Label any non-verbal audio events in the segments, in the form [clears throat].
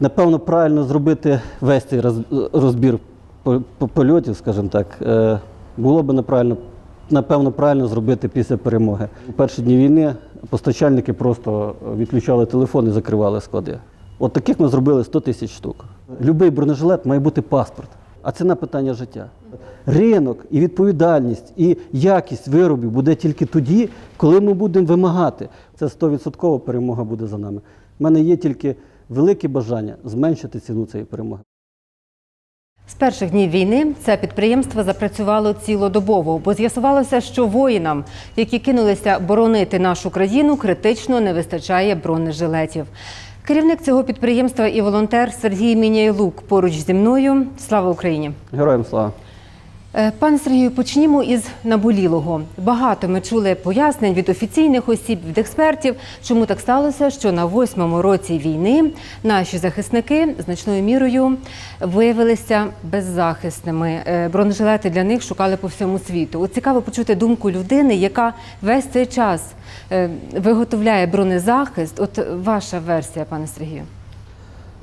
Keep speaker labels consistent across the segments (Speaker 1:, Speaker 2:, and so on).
Speaker 1: Напевно, правильно зробити весь цей роз- розбір по- по- польотів, скажімо так, е, було б неправильно, напевно, правильно зробити після перемоги. У перші дні війни постачальники просто відключали телефон і закривали склади. От таких ми зробили 100 тисяч штук. Любий бронежилет має бути паспорт, а ціна питання життя. Ринок і відповідальність, і якість виробів буде тільки тоді, коли ми будемо вимагати. Це 100% перемога буде за нами. У мене є тільки велике бажання зменшити ціну цієї перемоги.
Speaker 2: З перших днів війни це підприємство запрацювало цілодобово, бо з'ясувалося, що воїнам, які кинулися боронити нашу країну, критично не вистачає бронежилетів. Керівник цього підприємства і волонтер Сергій Міняйлук поруч зі мною. Слава Україні!
Speaker 1: Героям слава!
Speaker 2: Е, Пане Сергію, почнімо із наболілого. Багато ми чули пояснень від офіційних осіб, від експертів, чому так сталося, що на восьмому році війни наші захисники значною мірою виявилися беззахисними. Е, Бронежилети для них шукали по всьому світу. От цікаво почути думку людини, яка весь цей час е, виготовляє бронезахист. От ваша версія, пане Сергію.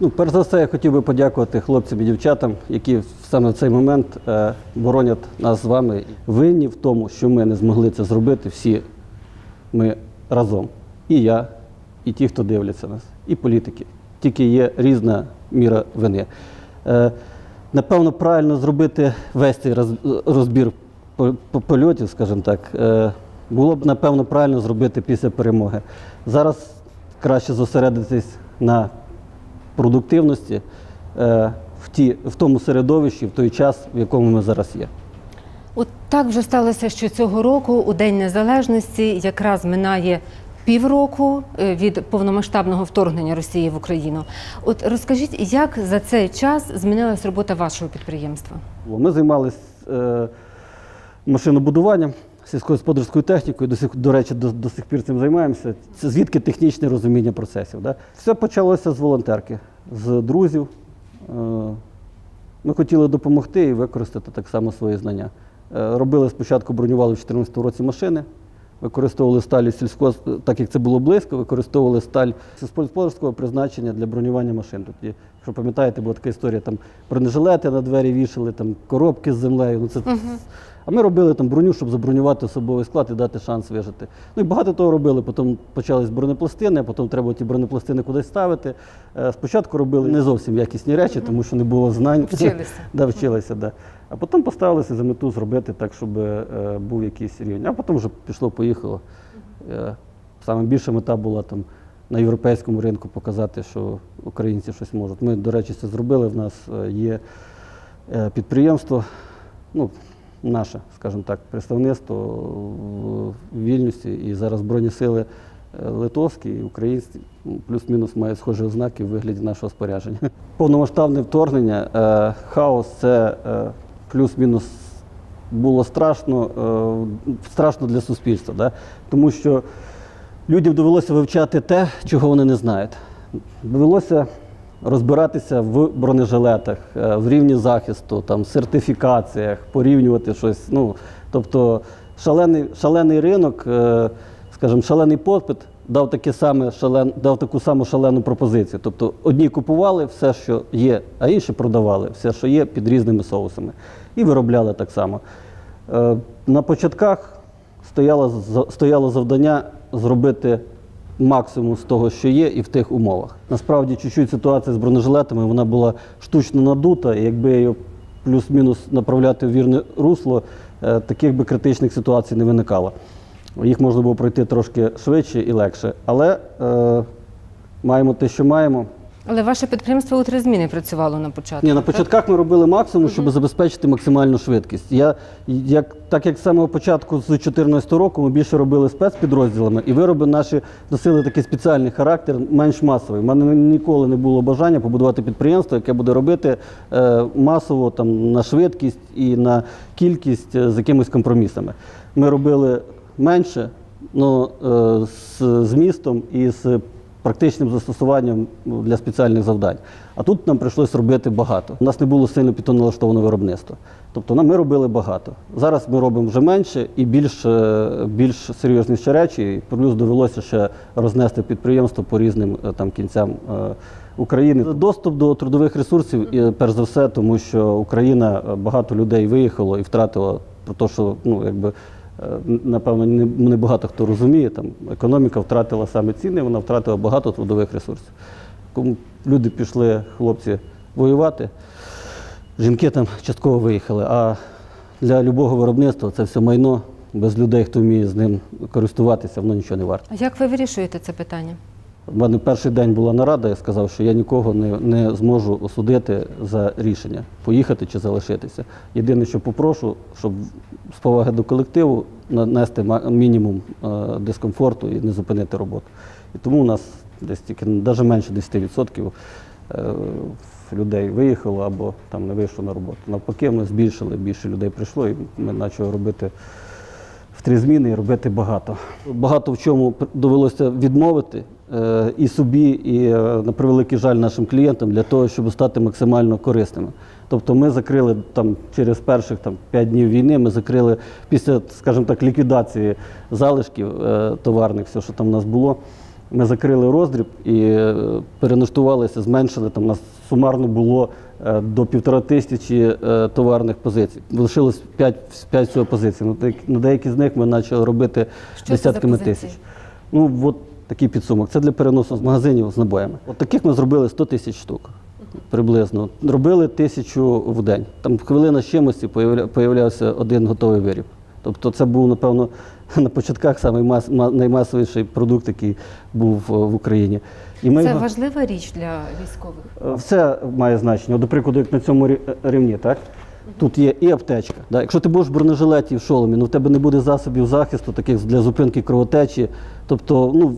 Speaker 1: Ну, перш за все, я хотів би подякувати хлопцям і дівчатам, які саме в цей момент е, боронять нас з вами. Винні в тому, що ми не змогли це зробити всі ми разом. І я, і ті, хто дивляться нас, і політики. Тільки є різна міра вини. Е, напевно, правильно зробити весь цей розбір по- по- польотів, скажімо так, е, було б, напевно, правильно зробити після перемоги. Зараз краще зосередитись на продуктивності е, в, ті, в тому середовищі, в той час, в якому ми зараз є.
Speaker 2: От так вже сталося, що цього року, у День Незалежності, якраз минає півроку е, від повномасштабного вторгнення Росії в Україну. От розкажіть, як за цей час змінилась робота вашого підприємства?
Speaker 1: Ми займалися е, машинобудуванням, сільськогосподарською технікою, до, сих, до речі, до, до сих пір цим займаємося. Це звідки технічне розуміння процесів. Да? Все почалося з волонтерки, з друзів. Е, ми хотіли допомогти і використати так само свої знання. Е, робили спочатку, бронювали в 2014 році машини, використовували сталь із сільськоз, так як це було близько, використовували сталь сільськогосподарського призначення для бронювання машин. Тоді, якщо пам'ятаєте, була така історія, там бронежилети на двері вішали, там коробки з землею. Ну, це, А ми робили там броню, щоб забронювати особовий склад і дати шанс вижити. Ну і багато того робили. Потім почались бронепластини, а потім треба ті бронепластини кудись ставити. Е, Спочатку робили не зовсім якісні речі, тому що не було знань.
Speaker 2: Вчилися. [laughs]
Speaker 1: Да, вчилися, да. А потім поставилися за мету зробити так, щоб е, був якийсь рівень. А потім вже пішло-поїхало. Е, саме більша мета була там на європейському ринку показати, що українці щось можуть. Ми, до речі, це зробили. В нас є підприємство, ну, наше, скажімо так, представництво в Вільнюсі, і зараз Збройні сили е, литовські і українські ну, плюс-мінус мають схожі ознаки в вигляді нашого спорядження. [laughs] Повномасштабне вторгнення, е, хаос це е, плюс-мінус було страшно, страшно для суспільства, да? тому що людям довелося вивчати те, чого вони не знають. Довелося розбиратися в бронежилетах, е, в рівні захисту, там, сертифікаціях, порівнювати щось. Ну, тобто шалений, шалений ринок, е, скажімо, шалений попит дав, таке саме шален, дав таку саму шалену пропозицію. Тобто одні купували все, що є, а інші продавали все, що є, під різними соусами. І виробляли так само. Е, На початках стояло, стояло завдання зробити максимум з того, що є, і в тих умовах. Насправді, чуть-чуть ситуація з бронежилетами вона була штучно надута, і якби її плюс-мінус направляти в вірне русло, е, таких би критичних ситуацій не виникало. Їх можна було пройти трошки швидше і легше. Але е, маємо те, що маємо.
Speaker 2: Але ваше підприємство у три зміни працювало на початку.
Speaker 1: Ні, на початках ми робили максимум, щоб забезпечити максимальну швидкість. Я, як, так як з самого початку з 2014 року ми більше робили спецпідрозділами, і вироби наші носили такий спеціальний характер, менш масовий. У мене ніколи не було бажання побудувати підприємство, яке буде робити е, масово там, на швидкість і на кількість е, з якимись компромісами. Ми робили менше, але з змістом і з практичним застосуванням ну, для спеціальних завдань. А тут нам прийшлось робити багато. У нас не було сильно підтоналаштоване виробництво. Тобто ми робили багато. Зараз ми робимо вже менше і більш, е, більш серйозніші речі. Плюс довелося ще рознести підприємство по різним е, там кінцям е, України. Доступ до трудових ресурсів, і, перш за все, тому що Україна багато людей виїхало і втратила про те, що ну якби. Е, Напевно, не, багато хто розуміє. Там економіка втратила саме ціни, вона втратила багато трудових ресурсів. Люди пішли, хлопці, воювати, жінки там частково виїхали. А для любого виробництва це все майно. Без людей, хто вміє з ним користуватися, воно нічого не варто.
Speaker 2: А як ви вирішуєте це питання?
Speaker 1: У мене перший день була нарада, я сказав, що я нікого не, не зможу осудити за рішення, поїхати чи залишитися. Єдине, що попрошу, щоб з поваги до колективу нанести мінімум е, дискомфорту і не зупинити роботу. І тому у нас десь тільки навіть менше 10% е, людей виїхало або там не вийшло на роботу. Навпаки, ми збільшили, більше людей прийшло, і ми почали робити в три зміни і робити багато. Багато в чому довелося відмовити і собі, і е, на превеликий жаль нашим клієнтам для того, щоб стати максимально корисними. Тобто ми закрили там через перших там, 5 днів війни, ми закрили після, скажімо так, ліквідації залишків е, товарних, все, що там у нас було. Ми закрили роздріб і е, перенаштувалися, зменшили. Там у нас сумарно було е, до півтора тисячі е, товарних позицій. Лишилось 5, 5 всього позицій. На деякі, з них ми почали робити
Speaker 2: Що
Speaker 1: десятками тисяч. Ну, от такий підсумок. Це для переносу з магазинів з набоями. От таких ми зробили 100 тисяч штук. Приблизно. Робили тисячу в день. Там хвилина з чимось появлявся один готовий виріб. Тобто це був, напевно, [laughs] на початках наймасовіший продукт, який був е, в Україні. І ми
Speaker 2: Це важлива річ для військових.
Speaker 1: Е, Все має значення. До прикладу, як на цьому рівні, так? Тут є і аптечка. Да? Якщо ти будеш в бронежилеті в шоломі, ну в тебе не буде засобів захисту, таких для зупинки кровотечі. Тобто, ну.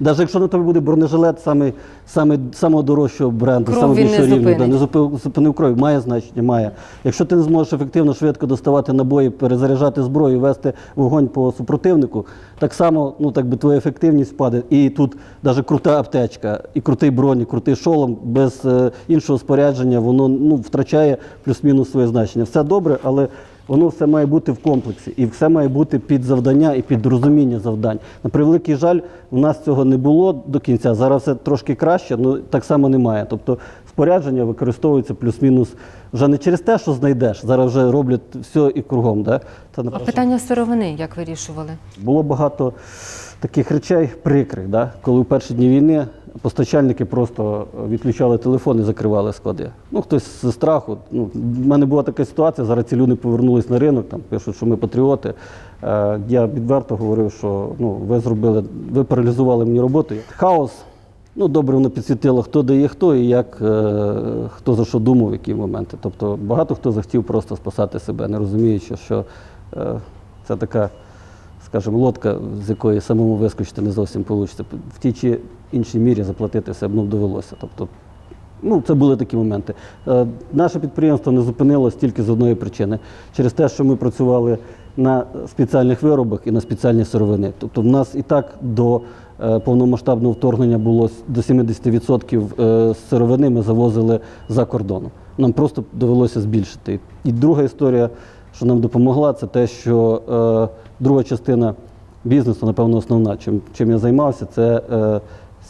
Speaker 1: Навіть якщо на тебе буде бронежилет саме, саме, самого дорожчого бренду,
Speaker 2: Кров
Speaker 1: саме
Speaker 2: він не
Speaker 1: більшого рівня, да,
Speaker 2: зупинить.
Speaker 1: не зупи- зупинив кров, має значення, має. Якщо ти не зможеш ефективно, швидко доставати набої, перезаряджати зброю, вести вогонь по супротивнику, так само ну, так би, твоя ефективність впаде. І тут навіть крута аптечка, і крутий бронь, і крутий шолом, без е, іншого спорядження, воно ну, втрачає плюс-мінус своє значення. Все добре, але воно все має бути в комплексі, і все має бути під завдання і під розуміння завдань. На превеликий жаль, у нас цього не було до кінця. Зараз все трошки краще, але так само немає. Тобто спорядження використовується плюс-мінус вже не через те, що знайдеш. Зараз вже роблять все і кругом. Да? Це
Speaker 2: А питання сировини як вирішували?
Speaker 1: було багато таких речей прикрих, да? коли в перші дні війни постачальники просто відключали телефон і закривали склади. Ну, хтось з страху. Ну, в мене була така ситуація, зараз ці люди повернулись на ринок, там пишуть, що ми патріоти. Е, я відверто говорив, що ну, ви зробили, ви паралізували мені роботу. Хаос. Ну, добре, воно підсвітило, хто дає хто і як е, хто за що думав, які моменти. Тобто багато хто захотів просто спасати себе, не розуміючи, що е, це така, скажімо, лодка, з якої самому вискочити не зовсім вийде. В тій чи іншій мірі заплатити все одно довелося. Тобто, ну, це були такі моменти. Е, наше підприємство не зупинилось тільки з одної причини. Через те, що ми працювали на спеціальних виробах і на спеціальні сировини. Тобто, в нас і так до е, повномасштабного вторгнення було до 70% е, сировини ми завозили за кордоном. Нам просто довелося збільшити. І друга історія, що нам допомогла, це те, що друга частина бізнесу, напевно, основна, чим, чим я займався, це е,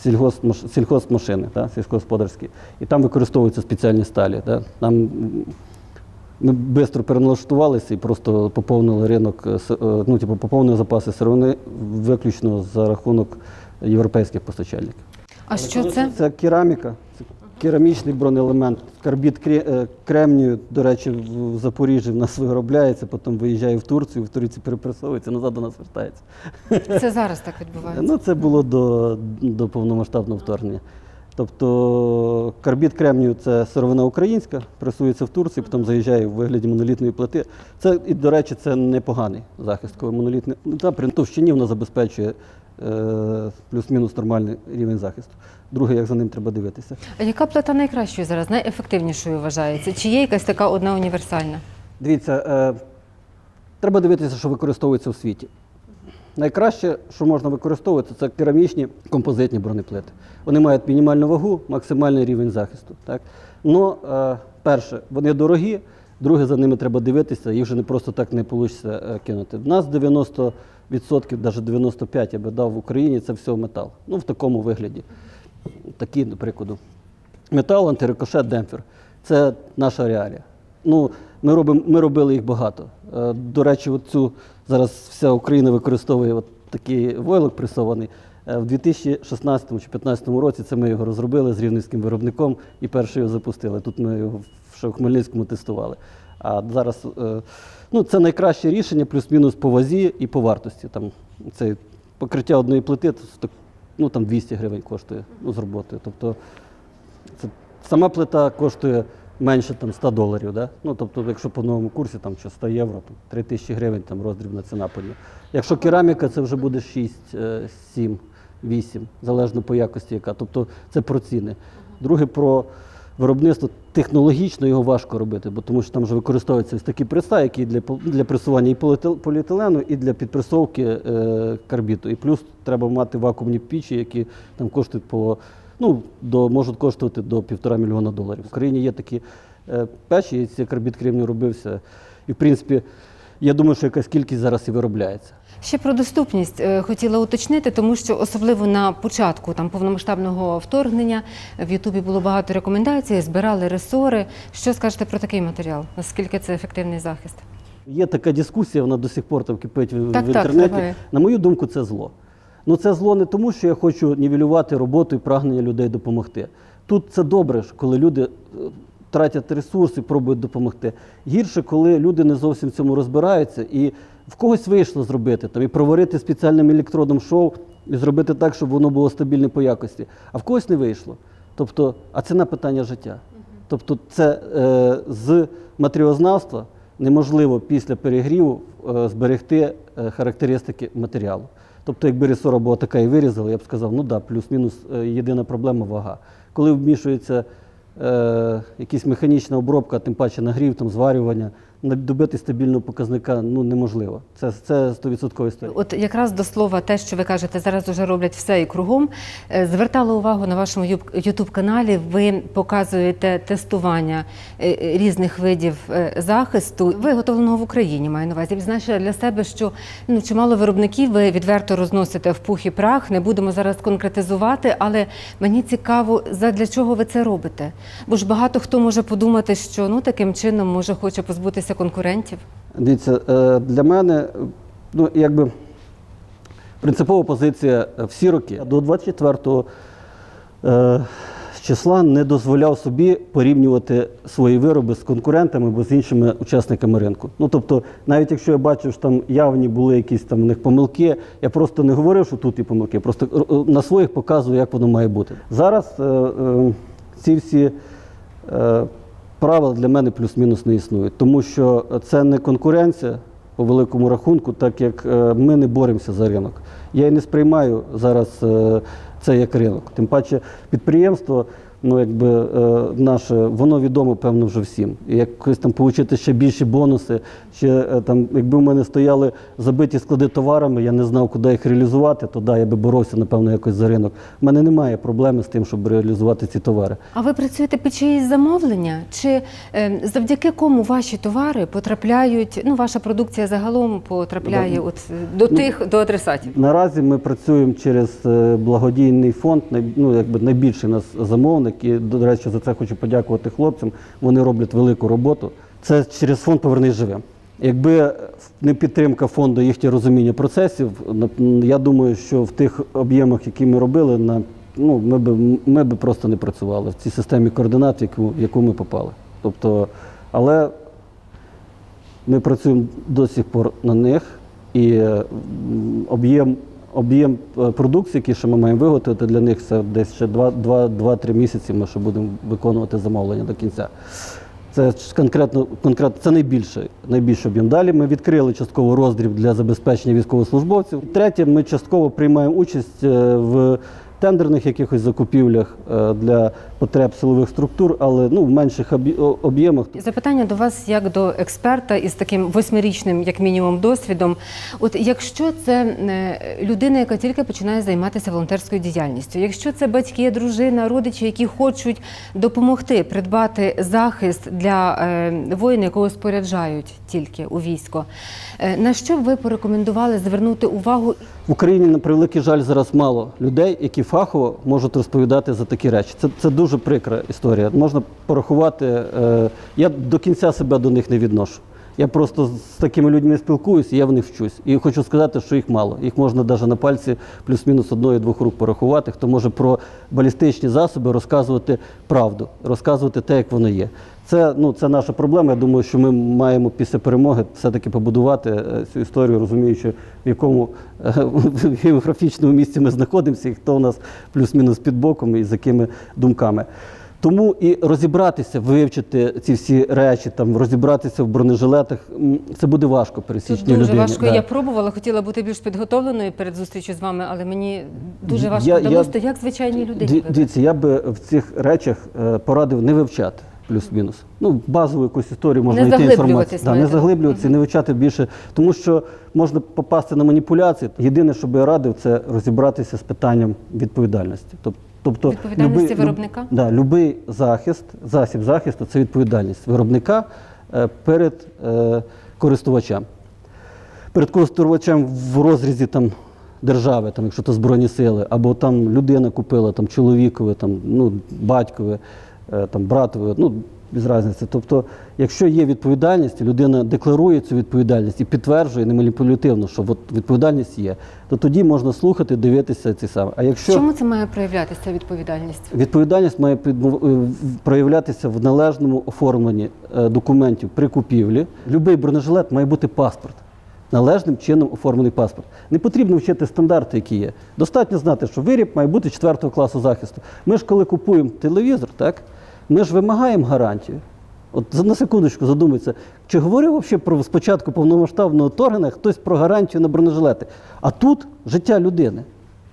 Speaker 1: сільгоспмаш- сільхозмашини, да, сільськогосподарські. І там використовуються спеціальні сталі. Да. Там ми швидко переналаштувалися і просто поповнили ринок, е, е, ну, типу, поповнили запаси сировини виключно за рахунок європейських постачальників.
Speaker 2: А що це?
Speaker 1: Це кераміка, керамічний бронеелемент. Карбід е, кремнію, до речі, в Запоріжжі в нас виробляється, потім виїжджає в Турцію, в Турції перепресовується, назад до нас вертається.
Speaker 2: Це зараз так відбувається.
Speaker 1: Ну, це було до, до повномасштабного вторгнення. Тобто карбід кремнію це сировина українська, пресується в Турції, потім заїжджає в вигляді монолітної плити. Це, і, до речі, це непоганий захист, коли монолітний. Ну, та, при товщині вона забезпечує е, плюс-мінус нормальний рівень захисту. Друге, як за ним треба дивитися.
Speaker 2: А яка плита найкращою зараз, найефективнішою вважається? Чи є якась така одна універсальна?
Speaker 1: Дивіться, е, треба дивитися, що використовується в світі. Найкраще, що можна використовувати, це керамічні композитні бронеплити. Вони мають мінімальну вагу, максимальний рівень захисту. Так? Но, е, перше, вони дорогі, друге, за ними треба дивитися, їх вже не просто так не вийде кинути. В нас 90%, навіть 95% я би дав в Україні, це все метал. Ну, в такому вигляді. Такі, до прикладу. Метал, антирикошет, демпфер. Це наша реалія. Ну, ми, робимо, ми робили їх багато. Е, До речі, цю зараз вся Україна використовує от такий войлок пресований. Е, В 2016 чи 2015 році це ми його розробили з рівненським виробником і перший його запустили. Тут ми його ще в Хмельницькому тестували. А зараз е, ну, це найкраще рішення, плюс-мінус по вазі і по вартості. Там, це покриття одної плити ну, там 200 гривень коштує ну, з роботою. Тобто це, сама плита коштує менше там, 100 доларів. Да? Ну, тобто, якщо по новому курсі там, чи 100 євро, там, 3 тисячі гривень там, роздрібна ціна по ній. Якщо кераміка, це вже буде 6, е, 7, 8, залежно по якості яка. Тобто це про ціни. Друге про виробництво. Технологічно його важко робити, бо тому що там вже використовуються ось такі преса, які для, для пресування і поліетил- поліетилену, і для підпресовки е, карбіту. І плюс треба мати вакуумні пічі, які там коштують по ну, до, можуть коштувати до півтора мільйона доларів. В Україні є такі е, печі, і цей карбід кремнію робився. І, в принципі, я думаю, що якась кількість зараз і виробляється.
Speaker 2: Ще про доступність е, хотіла уточнити, тому що особливо на початку там повномасштабного вторгнення в Ютубі було багато рекомендацій, збирали ресори. Що скажете про такий матеріал? Наскільки це ефективний захист?
Speaker 1: Є така дискусія, вона до сих пор там кипить в,
Speaker 2: Так,
Speaker 1: в інтернеті.
Speaker 2: давай.
Speaker 1: На мою думку, це зло. Ну це зло не тому, що я хочу нівелювати роботу і прагнення людей допомогти. Тут це добре, коли люди е, тратять ресурси, пробують допомогти. Гірше, коли люди не зовсім в цьому розбираються, і в когось вийшло зробити там і проварити спеціальним електродом шоу і зробити так, щоб воно було стабільне по якості, а в когось не вийшло. Тобто, а це на питання життя. Тобто, це е, з матеріознавства неможливо після перегріву е, зберегти е, характеристики матеріалу. Тобто, якби ресора була така і вирізала, я б сказав, ну да, плюс-мінус е, єдина проблема вага. Коли вмішується е, якась механічна обробка, тим паче нагрів, там, зварювання, добити стабільного показника ну, неможливо. Це, це 100% історія.
Speaker 2: От якраз до слова, те, що ви кажете, зараз вже роблять все і кругом. Е, Звертала увагу на вашому ютуб каналі. Ви показуєте тестування е, е, різних видів захисту, виготовленого в Україні. Маю на увазі. Відзначила для себе, що ну чимало виробників ви відверто розносите в пух і прах. Не будемо зараз конкретизувати, але мені цікаво, задля чого ви це робите. Бо ж багато хто може подумати, що ну таким чином може хоче позбутися конкурентів.
Speaker 1: Дивіться, е, для мене ну, якби принципова позиція е, всі роки. До 24 е, числа не дозволяв собі порівнювати свої вироби з конкурентами або з іншими учасниками ринку. Ну тобто, навіть якщо я бачив, що там явні були якісь там у них помилки, я просто не говорив, що тут є помилки, просто на своїх показую, як воно має бути. Зараз е, е, ці всі. Е, правил для мене плюс-мінус не існує, тому що це не конкуренція по великому рахунку, так як е, ми не боремося за ринок. Я і не сприймаю зараз е, це як ринок. Тим паче підприємство, ну якби е, наше, воно відомо, певно, вже всім. І якось там отримати ще більші бонуси, ще е, там, якби в мене стояли забиті склади товарами, я не знав, куди їх реалізувати, то да, я би боровся, напевно, якось за ринок. У мене немає проблеми з тим, щоб реалізувати ці товари.
Speaker 2: А ви працюєте під чиїсь замовлення? Чи е, завдяки кому ваші товари потрапляють? Ну, ваша продукція загалом потрапляє от е, до тих до адресатів?
Speaker 1: Наразі ми працюємо через благодійний фонд, ну, якби найбільший у нас замовник. І, до речі, за це хочу подякувати хлопцям. Вони роблять велику роботу. Це через фонд Повернись живим. Якби не підтримка фонду їхнє розуміння процесів, я думаю, що в тих об'ємах, які ми робили, ну, ми, би, ми би просто не працювали в цій системі координат, в яку, в яку ми попали. Тобто, але ми працюємо до сих пор на них, і об'єм, об'єм е, продукції, який ще ми маємо виготовити для них, це десь ще 2-3 місяці. Ми ще будемо виконувати замовлення до кінця. Це конкретно, конкретно це найбільший, найбільший об'єм. Далі ми відкрили частково роздріб для забезпечення військовослужбовців. Третє, ми частково приймаємо участь е, в тендерних якихось закупівлях е, для потреб силових структур, але ну, в менших об'ємах.
Speaker 2: Запитання до вас як до експерта із таким восьмирічним, як мінімум, досвідом. От якщо це е, людина, яка тільки починає займатися волонтерською діяльністю, якщо це батьки, дружина, родичі, які хочуть допомогти придбати захист для е, воїна, якого споряджають тільки у військо, на що б ви порекомендували звернути увагу
Speaker 1: В Україні, на превеликий жаль, зараз мало людей, які фахово можуть розповідати за такі речі. Це, це дуже прикра історія. Можна порахувати. Е, я до кінця себе до них не відношу. Я просто з такими людьми спілкуюся, я в них вчусь. І хочу сказати, що їх мало. Їх можна навіть на пальці плюс-мінус одної-двох рук порахувати, хто може про балістичні засоби розказувати правду, розказувати те, як воно є. Це, ну, це наша проблема. Я думаю, що ми маємо після перемоги все-таки побудувати е, цю історію, розуміючи, в якому е, [laughs] географічному місці ми знаходимося, і хто у нас плюс-мінус під боком і з якими думками. Тому і розібратися, вивчити ці всі речі, там розібратися в бронежилетах, це буде важко пересічній
Speaker 2: дуже важко.
Speaker 1: да.
Speaker 2: Я пробувала, хотіла бути більш підготовленою перед зустрічю з вами, але мені дуже важко
Speaker 1: Я- я-
Speaker 2: як звичайній людині.
Speaker 1: Дивіться, я би в цих речах е, порадив не вивчати плюс-мінус. Ну, базову якусь історію можна
Speaker 2: Не
Speaker 1: знайти інформацію. Да, не заглиблюватися, не вивчати більше, тому що можна попасти на маніпуляції. Єдине, що би я радив, це розібратися з питанням відповідальності. Тоб- Тобто,
Speaker 2: Відповідальності
Speaker 1: любий-
Speaker 2: виробника?
Speaker 1: Люб, да, любий захист, засіб захисту це відповідальність виробника е, перед е, користувачем перед користувачем в розрізі там, держави, там, якщо це Збройні сили, або там людина купила там, чоловікове, там, ну, батькове, там, братове, ну, без різниці. Тобто, якщо є відповідальність, людина декларує цю відповідальність і підтверджує неманіпулятивно, що от відповідальність є, то тоді можна слухати, дивитися ці саме. А якщо
Speaker 2: Чому це має проявлятися відповідальність?
Speaker 1: Відповідальність має е, проявлятися в належному оформленні е, документів при купівлі. Любий бронежилет має бути паспорт. Належним чином оформлений паспорт. Не потрібно вчити стандарти, які є. Достатньо знати, що виріб має бути 4 класу захисту. Ми ж коли купуємо телевізор, так, ми ж вимагаємо гарантію. От на секундочку задумайтеся, чи говорив взагалі про спочатку повномасштабного вторгнення хтось про гарантію на бронежилети? А тут життя людини.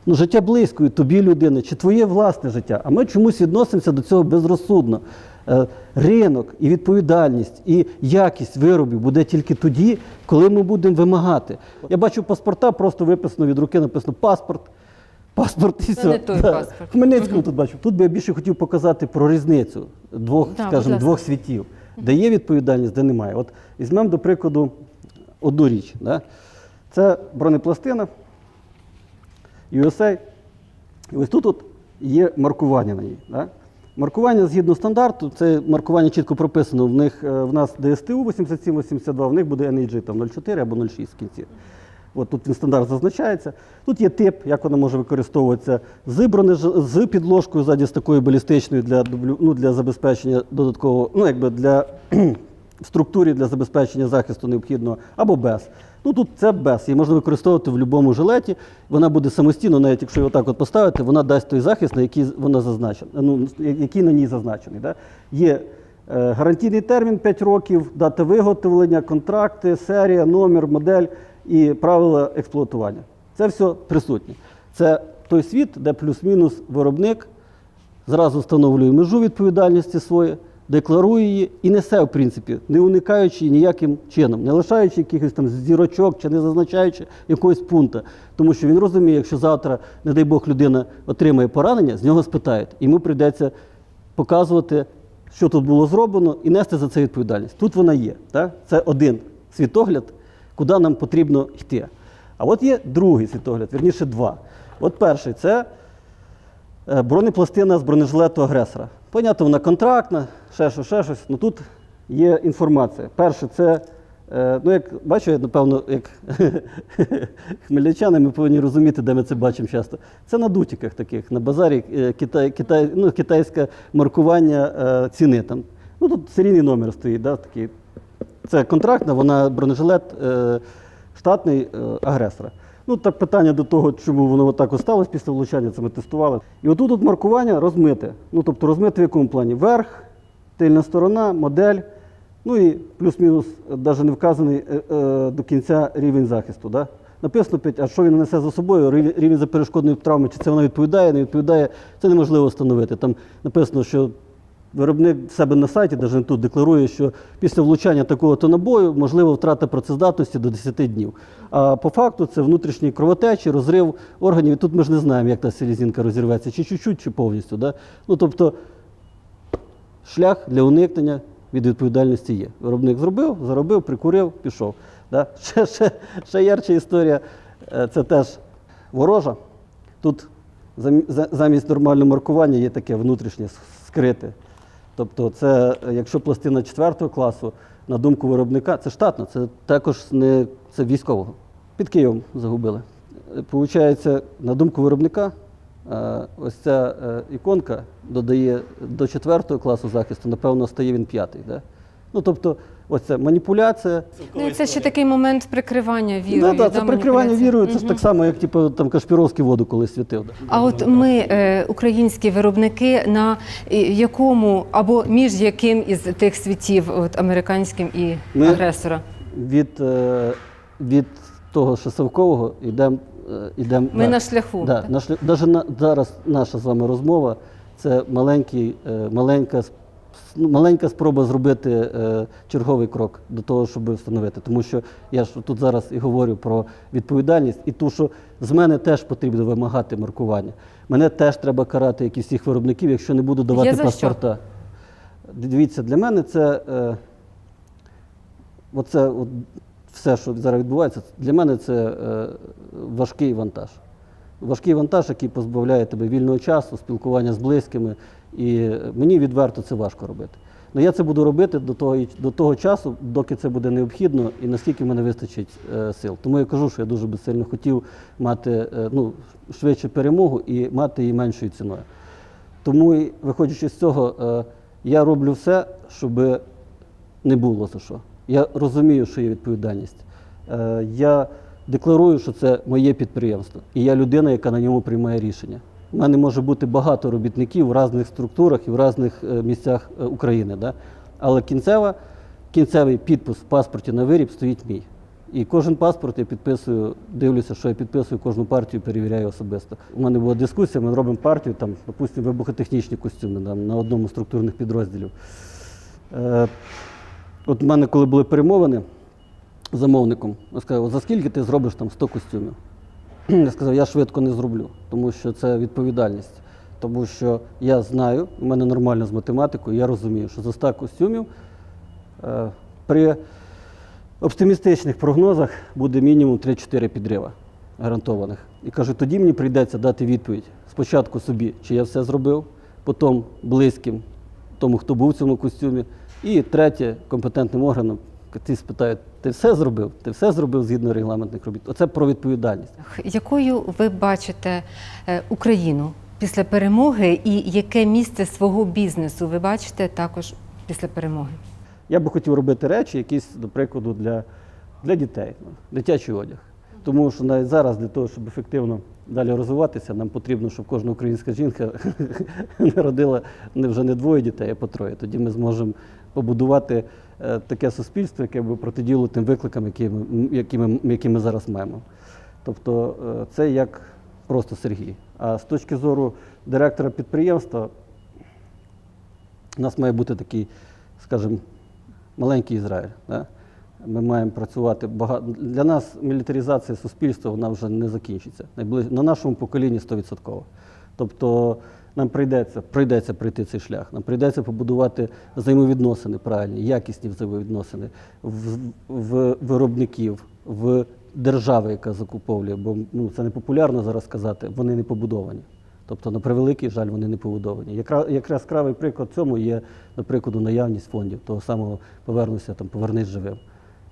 Speaker 1: Ну, життя близької тобі людини, чи твоє власне життя. А ми чомусь відносимося до цього безрозсудно. Е, ринок і відповідальність, і якість виробів буде тільки тоді, коли ми будемо вимагати. Я бачу паспорта, просто виписано від руки, написано паспорт. Паспорт і все.
Speaker 2: не той паспорт.
Speaker 1: Хмельницькому тут бачу. Тут би я більше хотів показати про різницю двох,
Speaker 2: Да, будь
Speaker 1: скажімо,
Speaker 2: ласка.
Speaker 1: двох світів, де є відповідальність, де немає. От візьмемо, до прикладу, одну річ. Да? Це бронепластина USA. І ось тут от є маркування на ній. Да? Маркування згідно стандарту, це маркування чітко прописано. В них е, в нас ДСТУ 8782, в них буде NAG там 04 або 06 в кінці. От тут він стандарт зазначається. Тут є тип, як вона може використовуватися з, з підложкою ззаді з такою балістичною для, ну, для забезпечення додаткового, ну якби для [clears throat] в структурі для забезпечення захисту необхідного, або без. Ну тут це без. Її можна використовувати в будь-якому жилеті. Вона буде самостійно, навіть якщо її отак от поставити, вона дасть той захист, на який вона зазначена, ну, який на ній зазначений. Да? Є е, гарантійний термін 5 років, дата виготовлення, контракти, серія, номер, модель і правила експлуатування. Це все присутнє. Це той світ, де плюс-мінус виробник зразу встановлює межу відповідальності своєї, декларує її і несе, в принципі, не уникаючи ніяким чином, не лишаючи якихось там зірочок чи не зазначаючи якогось пункту. Тому що він розуміє, якщо завтра, не дай Бог, людина отримає поранення, з нього спитають. Йому прийдеться показувати, що тут було зроблено, і нести за це відповідальність. Тут вона є. Так? Це один світогляд, куди нам потрібно йти. А от є другий світогляд, вірніше два. От перший це Е, бронепластина з бронежилету агресора. Понятно, вона контрактна, ще щось, ще щось. Ну тут є інформація. Перше, це, е, ну як бачу, напевно, як [laughs] хмельничани, ми повинні розуміти, де ми це бачимо часто. Це на дутіках таких, на базарі е, китай, китай, ну, китайське маркування ціни. Там. Ну тут серійний номер стоїть, да, такий. Це контрактна, вона бронежилет е, штатний е, агресора. Ну, так питання до того, чому воно отак от сталося після влучання, це ми тестували. І отут от маркування розмите. Ну, тобто розмите в якому плані? Верх, тильна сторона, модель, ну і плюс-мінус навіть не вказаний е, е, до кінця рівень захисту. Да? Написано, а що він несе за собою, рівень рівень заперешкодної травми, чи це вона відповідає, не відповідає, це неможливо встановити. Там написано, що виробник в себе на сайті, навіть тут декларує, що після влучання такого-то набою можлива втрата працездатності до 10 днів. А по факту це внутрішні кровотечі, розрив органів. І тут ми ж не знаємо, як та селезінка розірветься, чи чуть-чуть, чи повністю. Да? Ну, тобто, шлях для уникнення від відповідальності є. Виробник зробив, заробив, прикурив, пішов. Да? [laughs] Ще, ще, ще ярча історія, е, це теж ворожа. Тут замість нормального маркування є таке внутрішнє скрите. Тобто, це, якщо пластина 4 класу, на думку виробника, це штатно, це також не це військового. Під Києвом загубили. Получається, на думку виробника, е, ось ця е, іконка додає до 4 класу захисту, напевно, стає він п'ятий. Да? Ну, тобто, ось це маніпуляція.
Speaker 2: Ну, і це ще такий момент прикривання вірою.
Speaker 1: Да, да, це прикривання вірою, це ж так само, як типу, там Кашпіровський воду колись святив.
Speaker 2: А от ми, е, українські виробники, на е, якому або між яким із тих світів, от американським і
Speaker 1: Ми-
Speaker 2: агресора?
Speaker 1: Від, е, від того Шосовкового йдемо. Йдем,
Speaker 2: Ми на шляху.
Speaker 1: Да, на шлях, даже на, зараз наша з вами розмова це маленький, е, маленька, ну, маленька спроба зробити е, черговий крок до того, щоб встановити. Тому що я ж тут зараз і говорю про відповідальність, і ту, що з мене теж потрібно вимагати маркування. Мене теж треба карати, як і всіх виробників, якщо не буду давати
Speaker 2: Є за що?
Speaker 1: паспорта. Дивіться, для мене це. Е, Оце от все, що зараз відбувається, для мене це е, важкий вантаж. Важкий вантаж, який позбавляє тебе вільного часу, спілкування з близькими. І мені відверто це важко робити. Ну я це буду робити до того, до того часу, доки це буде необхідно і наскільки в мене вистачить е, сил. Тому я кажу, що я дуже би сильно хотів мати е, ну, швидше перемогу і мати її меншою ціною. Тому, виходячи з цього, е, я роблю все, щоб не було за що. Я розумію, що є відповідальність. Е, Я декларую, що це моє підприємство, і я людина, яка на ньому приймає рішення. У мене може бути багато робітників в різних структурах і в різних е, місцях е, України. Да? Але кінцева, кінцевий підпис в паспорті на виріб стоїть мій. І кожен паспорт я підписую, дивлюся, що я підписую, кожну партію перевіряю особисто. У мене була дискусія, ми робимо партію, там, допустимо, вибухотехнічні костюми там, на одному з структурних підрозділів. Е, От в мене, коли були перемовини замовником, я сказав, за скільки ти зробиш там 100 костюмів? [clears throat] Я сказав, я швидко не зроблю, тому що це відповідальність. Тому що я знаю, у мене нормально з математикою, я розумію, що за 100 костюмів е, при оптимістичних прогнозах буде мінімум 3-4 підрива гарантованих. І кажу, тоді мені прийдеться дати відповідь спочатку собі, чи я все зробив, потім близьким, тому, хто був в цьому костюмі. І третє, компетентним органам, ті спитають, ти все зробив? Ти все зробив згідно регламентних робіт? Оце про відповідальність.
Speaker 2: Якою ви бачите е, Україну після перемоги, і яке місце свого бізнесу ви бачите також після перемоги?
Speaker 1: Я би хотів робити речі, якісь, до прикладу, для, для дітей, ну, дитячий одяг. Тому що навіть зараз для того, щоб ефективно далі розвиватися, нам потрібно, щоб кожна українська жінка [laughs] народила не вже не двоє дітей, а по троє. Тоді ми зможемо побудувати таке суспільство, яке би протиділо тим викликам, які ми, які ми, які ми зараз маємо. Тобто е, це як просто Сергій. А з точки зору директора підприємства, у нас має бути такий, скажімо, маленький Ізраїль. Да? Ми маємо працювати багато. Для нас мілітаризація суспільства вона вже не закінчиться. На нашому поколінні 100%. Тобто нам прийдеться, прийдеться пройти цей шлях. Нам прийдеться побудувати взаємовідносини правильні, якісні взаємовідносини в, в виробників, в держави, яка закуповує, бо ну, це не популярно зараз сказати, вони не побудовані. Тобто, на превеликий жаль, вони не побудовані. Якра- Якраз яскравий приклад цьому є, наприклад, наявність фондів, того самого повернуся, там, повернись живим.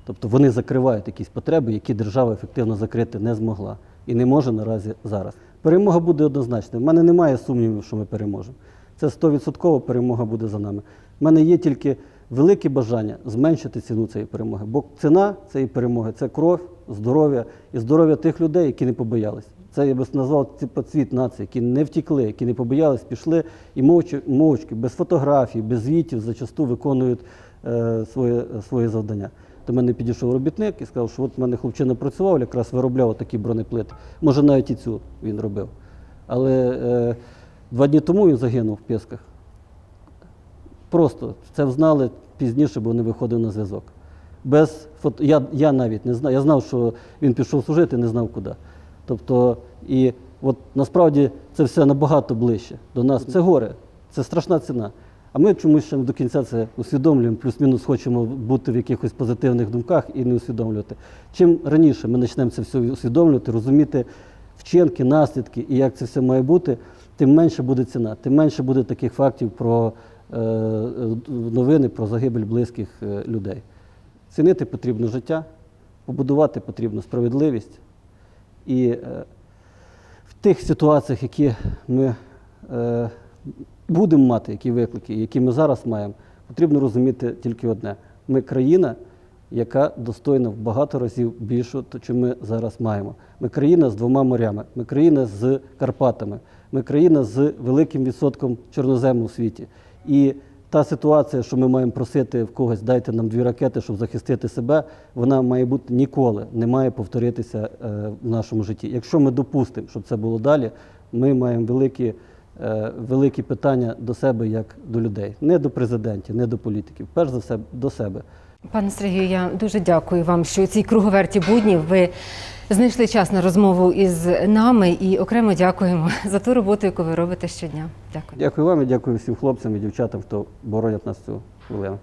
Speaker 1: Тобто вони закривають якісь потреби, які держава ефективно закрити не змогла і не може наразі зараз. Перемога буде однозначна. У мене немає сумнівів, що ми переможемо. Це 100% перемога буде за нами. У мене є тільки велике бажання зменшити ціну цієї перемоги. Бо ціна цієї перемоги це кров, здоров'я і здоров'я тих людей, які не побоялись. Це я би назвав цвіт нації, які не втікли, які не побоялись, пішли і мовчки без фотографій, без звітів, зачасту виконують е, своє, своє завдання. До мене підійшов робітник і сказав, що от в мене хлопчина працював, якраз виробляв такі бронеплити. Може, навіть і цю він робив. Але е, два дні тому він загинув в Пісках. Просто це взнали пізніше, бо не виходив на зв'язок. Без фото... я, я навіть не знав. Я знав, що він пішов служити, не знав куди. Тобто, і от насправді це все набагато ближче до нас. Це горе, це страшна ціна. А ми чомусь ще до кінця це усвідомлюємо, плюс-мінус хочемо бути в якихось позитивних думках і не усвідомлювати. Чим раніше ми почнемо це все усвідомлювати, розуміти вчинки, наслідки і як це все має бути, тим менше буде ціна, тим менше буде таких фактів про е, е, новини про загибель близьких е, людей. Цінити потрібно життя, побудувати потрібно справедливість. І е, в тих ситуаціях, які ми е, будемо мати, які виклики, які ми зараз маємо, потрібно розуміти тільки одне: ми країна, яка достойна в багато разів більше, то чим ми зараз маємо. Ми країна з двома морями, ми країна з Карпатами, ми країна з великим відсотком чорнозему в світі. І та ситуація, що ми маємо просити в когось, дайте нам дві ракети, щоб захистити себе, вона має бути ніколи не має повторитися е, в нашому житті. Якщо ми допустимо, щоб це було далі, ми маємо великі, великі питання до себе як до людей, не до президентів, не до політиків, перш за все до себе.
Speaker 2: Пане Сергію, я дуже дякую вам, що у цій круговерті буднів ви знайшли час на розмову із нами і окремо дякуємо за ту роботу, яку ви робите щодня. Дякую.
Speaker 1: Дякую вам і дякую всім хлопцям і дівчатам, хто боронять нас цю хвилину.